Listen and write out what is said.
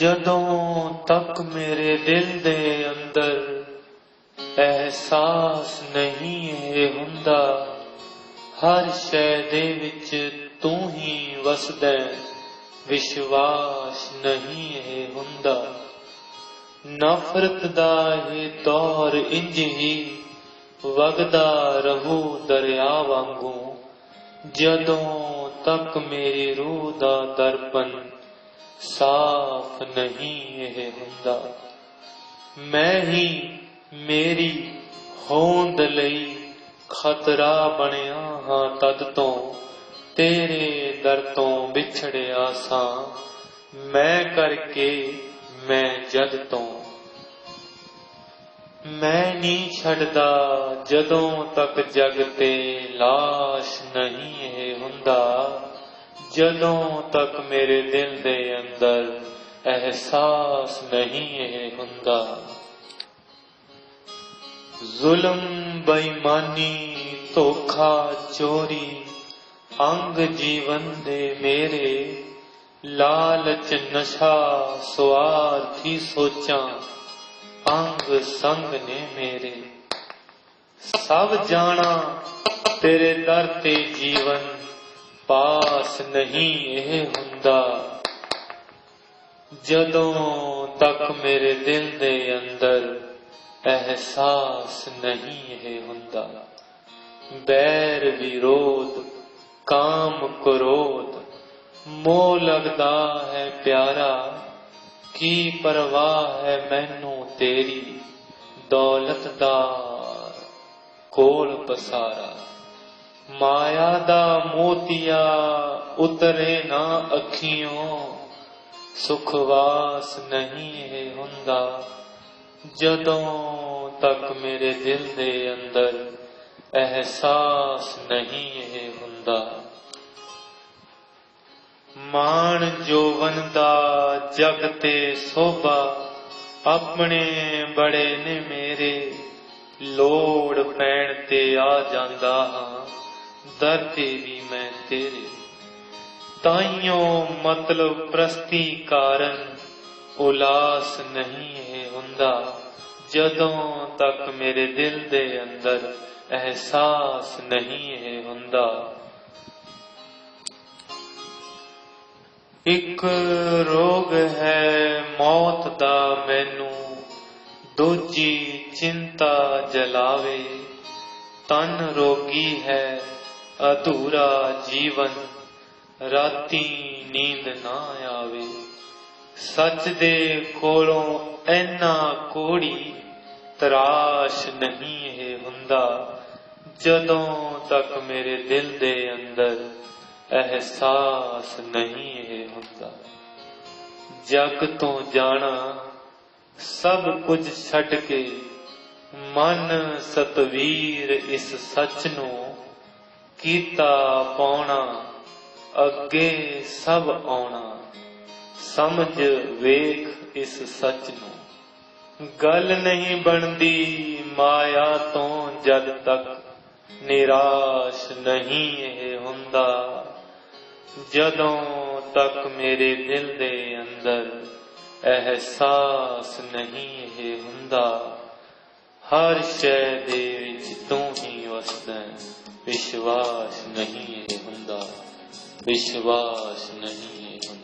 ਜਦੋਂ ਤੱਕ ਮੇਰੇ ਦਿਲ ਦੇ ਅੰਦਰ ਅਹਿਸਾਸ ਨਹੀਂ ਇਹ ਹੁੰਦਾ, ਹਰ ਸ਼ੈ ਦੇ ਵਿੱਚ ਤੂੰ ਹੀ ਵਸਦਾ ਵਿਸ਼ਵਾਸ ਨਹੀਂ ਇਹ ਹੁੰਦਾ। ਨਫ਼ਰਤ ਦਾ ਇਹ ਦੌਰ ਇੰਜ ਹੀ ਵਗਦਾ ਰਹੂ ਦਰਿਆ ਵਾਂਗੂ, ਜਦੋਂ ਤੱਕ ਮੇਰੀ ਰੂਹ ਦਾ ਦਰਪਨ ਸਾਫ਼ ਨਹੀਂ ਇਹ ਹੁੰਦਾ। ਮੈਂ ਹੀ ਮੇਰੀ ਹੋਂਦ ਲਈ ਖਤਰਾ ਬਣਿਆ ਹਾਂ ਤਦ ਤੋਂ, ਤੇਰੇ ਦਰ ਤੋਂ ਵਿਛੜਿਆ ਸਾਂ। ਮੈਂ ਕਰਕੇ ਮੈਂ ਜਦ ਤੋਂ। ਮੈਂ ਨਹੀਂ ਛੱਡਦਾ ਜਦੋਂ ਤੱਕ ਜਗ ਤੇ ਲਾਸ਼ ਨਹੀਂ ਹੈ ਹੁੰਦਾ। ਜਦੋਂ ਤੱਕ ਮੇਰੇ ਦਿਲ ਦੇ ਅੰਦਰ ਅਹਿਸਾਸ ਨਹੀਂ ਇਹ ਹੁੰਦਾ, ਜ਼ੁਲਮ, ਬੇਈਮਾਨੀ, ਧੋਖਾ, ਚੋਰੀ, ਅੰਗ ਜੀਵਨ ਦੇ ਮੇਰੇ ਲਾਲਚ, ਨਸ਼ਾ, ਸਵਾਰਥੀ ਸੋਚਾਂ, ਅੰਗ ਸੰਗ ਨੇ ਮੇਰੇ। ਸਭ ਜਾਣਾ ਤੇਰੇ ਦਰ ਤੇ ਜੀਵਨ ਪਾਸ ਨਹੀਂ ਇਹ ਹੁੰਦਾ ਜਦੋਂ ਤੱਕ ਮੇਰੇ ਦਿਲ ਦੇ ਅੰਦਰ ਅਹਿਸਾਸ ਨਹੀਂ ਇਹ ਹੁੰਦਾ ਬੈਰ ਵਿਰੋਧ ਕਾਮ ਕ੍ਰੋਧ ਮੋਹ ਲੱਗਦਾ ਹੈ ਪਿਆਰਾ ਕੀ ਪਰਵਾਹ ਹੈ ਮੈਨੂੰ ਤੇਰੀ ਦੌਲਤ ਦਾ ਕੋਲ ਪਸਾਰਾ ਮਾਇਆ ਦਾ ਮੋਤੀਆ ਉਤਰੇ ਨਾ ਅੱਖੀਓਂ ਸੁਖਵਾਸ ਨਹੀਂ ਇਹ ਹੁੰਦਾ। ਜਦੋਂ ਤੱਕ ਮੇਰੇ ਦਿਲ ਦੇ ਅੰਦਰ ਅਹਿਸਾਸ ਨਹੀਂ ਇਹ ਹੁੰਦਾ। ਮਾਣ ਜੋਵਨ ਦਾ ਜਗ ਤੇ ਸੋਭਾ ਆਪਣੇ ਬੜੇ ਨੇ ਮੇਰੇ। ਲੋੜ ਪੈਣ ਤੇ ਆ ਜਾਂਦਾ ਹਾਂ। ਦਰ ਤੇ ਵੀ ਮੈਂ ਤੇਰੇ। ਤਾਈਓ ਮਤਲਬ ਪ੍ਰਸਤੀ ਕਾਰਨ ਉਲਾਸ ਨਹੀਂ ਹੈ ਹੁੰਦਾ। ਜਦੋਂ ਤੱਕ ਮੇਰੇ ਦਿਲ ਦੇ ਅੰਦਰ ਅਹਿਸਾਸ ਨਹੀਂ ਹੈ ਹੁੰਦਾ। ਇੱਕ ਰੋਗ ਹੈ ਮੌਤ ਦਾ ਮੈਨੂੰ। ਦੂਜੀ ਚਿੰਤਾ ਜਲਾਵੇ। ਤਨ ਰੋਗੀ ਹੈ ਅਧੂਰਾ ਜੀਵਨ, ਰਾਤੀ ਨੀਂਦ ਨਾ ਆਵੇ। ਸੱਚ ਦੇ ਕੋਲੋਂ ਐਨਾ ਕੋੜੀ ਤਰਾਸ਼ ਨਹੀਂ ਇਹ ਹੁੰਦਾ, ਜਦੋਂ ਤੱਕ ਮੇਰੇ ਦਿਲ ਦੇ ਅੰਦਰ ਅਹਿਸਾਸ ਨਹੀਂ ਇਹ ਹੁੰਦਾ। ਜਗ ਤੋਂ ਜਾਣਾ, ਸਭ ਕੁਝ ਛੱਡ ਕੇ, ਮਨ ਸਤਵੀਰ ਇਸ ਸੱਚ ਨੂੰ ਕੀਤਾ ਪਾਉਣਾ, ਅੱਗੇ ਸਭ ਆਉਣਾ। ਸਮਝ ਵੇਖ ਇਸ ਸੱਚ ਨੂੰ। ਗੱਲ ਨਹੀਂ ਬਣਦੀ ਮਾਇਆ ਤੋਂ ਜਦ ਤੱਕ। ਨਿਰਾਸ਼ ਨਹੀਂ ਇਹ ਹੁੰਦਾ। ਜਦੋਂ ਤੱਕ ਮੇਰੇ ਦਿਲ ਦੇ ਅੰਦਰ ਅਹਿਸਾਸ ਨਹੀਂ ਇਹ ਹੁੰਦਾ। ਹਰ ਸ਼ੈ ਦੇ ਵਿੱਚ ਤੂੰ ਹੀ ਵਸਦਾ ਵਿਸ਼ਵਾਸ ਨਹੀਂ ਹੁੰਦਾ। ਵਿਸ਼ਵਾਸ ਨਹੀਂ ਹੁੰਦਾ।